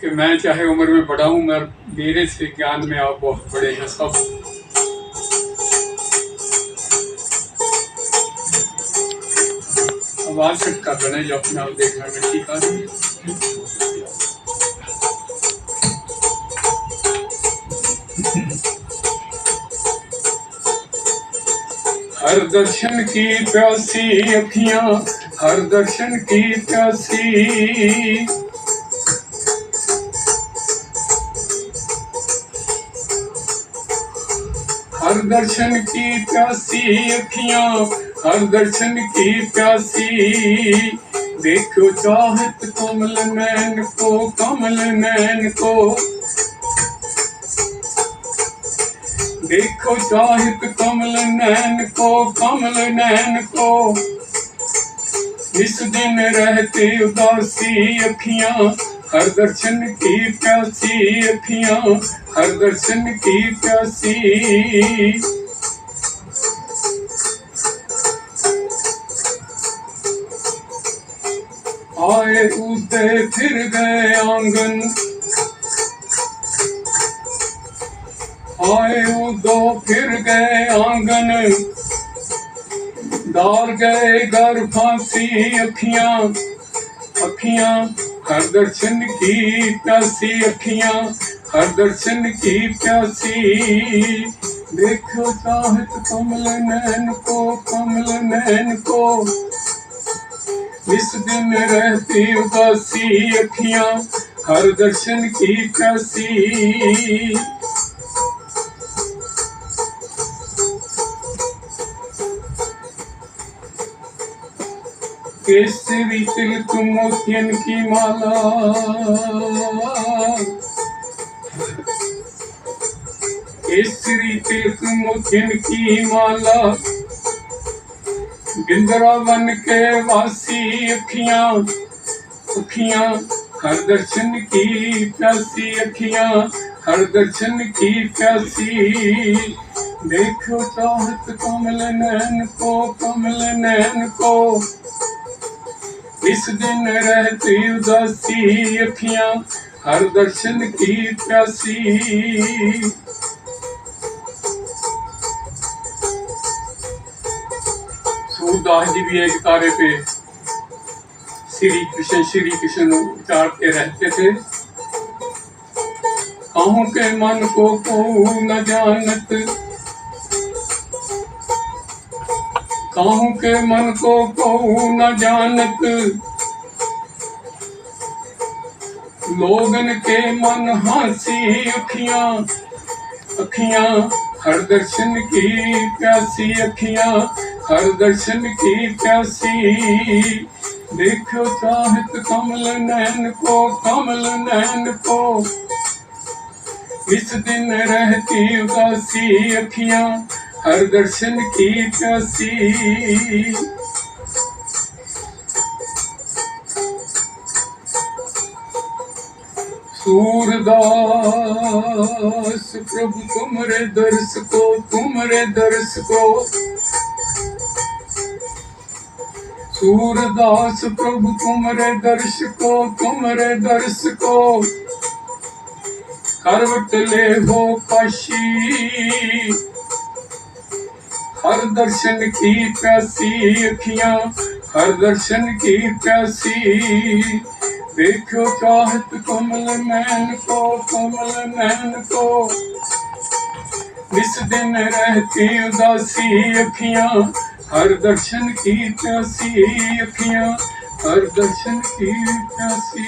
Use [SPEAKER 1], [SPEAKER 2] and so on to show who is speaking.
[SPEAKER 1] कि मैं चाहे उम्र में बड़ा हूँ मगर मेरे से ज्ञान में आप बहुत बड़े हैं, सब। आवाज़ सेट कर जो अपने आप देखना में ठीक हर दर्शन की प्यासी अखियाँ, हर दर्शन की प्यासी। ਹਰ ਦਰਸ਼ਨ ਕੀ ਪਿਆਸੀ ਅੱਖੀਆਂ ਹਰ ਦਰਸ਼ਨ ਕੀ ਪਿਆਸੀ ਦੇਖੋ ਚਾਹਤ ਕਮਲ ਨੈਣ ਕੋ ਕਮਲ ਨੈਣ ਕੋ ਦੇਖੋ ਚਾਹਤ ਕਮਲ ਨੈਣ ਕੋ ਕਮਲ ਨੈਣ ਕੋ ਇਸ ਦਿਨ ਰਹਤੇ ਉਦਾਸੀ ਅੱਖੀਆਂ ਹਰ ਦਰਸ਼ਨ ਕੀ ਪਿਆਸੀ ਅੱਖੀਆਂ, ਹਰ ਦਰਸ਼ਨ ਕੀ ਪਿਆਸੀ। ਆਏ ਉਤੇ ਫਿਰ ਗਏ ਆਂਗਨ। ਆਏ ਉਦੋਂ ਫਿਰ ਗਏ ਆਂਗਨ। ਦੌਰ ਗਏ ਗਰ ਫਾਂਸੀ ਅੱਖੀਆਂ ਅੱਖੀਆਂ ਹਰ ਦਰਸ਼ਨ ਕੀ ਤਾਸੀ ਅੱਖੀਆਂ, ਹਰ ਦਰਸ਼ਨ ਕੀ ਪਿਆਸੀ। ਦੇਖੋ ਚਾਹਤ ਕਮਲ ਨੈਣ ਕੋ, ਕਮਲ ਨੈਣ ਕੋ। ਇਸ ਦਿਨ ਰਹਤੀ ਉਦਾਸੀ ਅੱਖੀਆਂ, ਹਰ ਦਰਸ਼ਨ ਕੀ ਪਿਆਸੀ। केसरी तिलक मोतियन की माला? केसरी तिलक मोतियन की माला? बिंद्रावन के वासी अखियाँ अखियाँ, हर दर्शन की प्यासी अखियाँ, हर दर्शन की प्यासी। देखो चाहत कमल नैन को, कमल नैन को इस दिन रहती उदासी अखियां हर दर्शन की प्यासी सूरदास जी भी एक तारे पे श्री कृष्ण श्री कृष्ण उचारते रहते थे कहूँ के मन को को न जानत कहूँ के मन को को न जानत लोगन के मन हंसी अखियां अखियां हर दर्शन की प्यासी अखियां हर दर्शन की प्यासी देखो चाहत कमल नैन को कमल नैन को इस दिन रहती उदासी अखियां हर दर्शन की प्यासी सूरदास प्रभु तुमरे दर्श को तुमरे दर्श को सूरदास प्रभु तुमरे दर्श को तुमरे दर्श को करवट ले हो काशी ਹਰ ਦਰਸ਼ਨ ਕੀ ਪਿਆਸੀ ਅੱਖੀਆਂ, ਹਰ ਦਰਸ਼ਨ ਕੀ ਪਿਆਸੀ ਦੇਖੋ ਚਾਹਤ ਕਮਲ ਮੈਨ ਕੋ, ਕਮਲ ਮੈਨ ਕੋ। ਇਸ ਦਿਨ ਰਹਤੀ ਉਦਾਸੀ ਅੱਖੀਆਂ, ਹਰ ਦਰਸ਼ਨ ਕੀ ਪਿਆਸੀ ਅੱਖੀਆਂ, ਹਰ ਦਰਸ਼ਨ ਕੀ ਪਿਆਸੀ